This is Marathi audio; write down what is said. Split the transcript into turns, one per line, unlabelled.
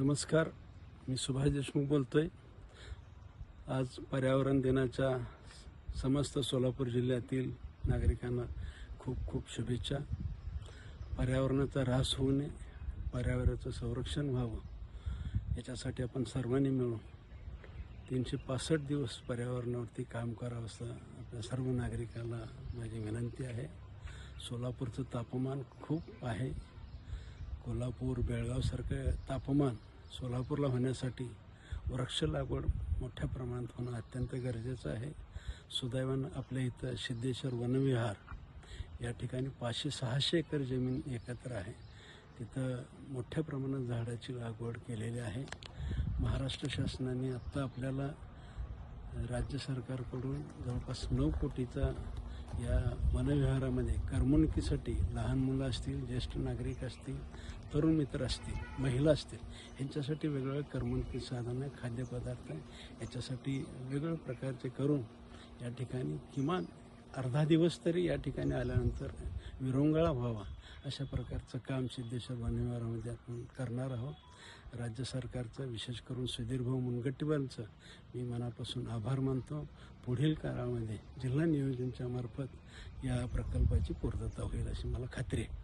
नमस्कार मी सुभाष देशमुख बोलतोय. आज पर्यावरण दिनाच्या समस्त सोलापूर जिल्ह्यातील नागरिकांना खूप खूप शुभेच्छा. पर्यावरणाचा ऱ्हास होऊ नये पर्यावरणाचं संरक्षण व्हावं याच्यासाठी आपण सर्वांनी मिळून तीनशे पासष्ट दिवस पर्यावरणावरती काम करावं असं आपल्या सर्व नागरिकांना माझी विनंती आहे. सोलापूरचं तापमान खूप आहे. कोल्हापूर बेळगावसारखं तापमान सोलापूरला होण्यासाठी वृक्ष लागवड मोठ्या प्रमाणात होणं अत्यंत गरजेचं आहे. सुदैवानं आपल्या इथं सिद्धेश्वर वनविहार या ठिकाणी पाचशे सहाशे एकर जमीन एकत्र आहे. तिथं मोठ्या प्रमाणात झाडाची लागवड केलेली आहे. महाराष्ट्र शासनाने आत्ता आपल्याला राज्य सरकारकडून जवळपास नऊ कोटीचा या वनविहारामध्ये करमणुकीसाठी लहान मुलं असतील ज्येष्ठ नागरिक असतील तरुण मित्र असतील महिला असतील ह्यांच्यासाठी वेगवेगळ्या करमणुकी साधनं खाद्यपदार्थ याच्यासाठी वेगवेगळ्या प्रकारचे करून या ठिकाणी किमान अर्धा दिवस तरी या ठिकाणी आल्यानंतर विरंगळा व्हावा अशा प्रकारचं काम सिद्धेश्वर वनविहारामध्ये आपण करणार आहोत. राज्य सरकारचं विशेष करून सुधीरभाऊ भाऊ मी मनापासून आभार मानतो. पुढील काळामध्ये जिल्हा नियोजनच्या मार्फत या प्रकल्पाची पूर्तता होईल अशी मला खात्री आहे.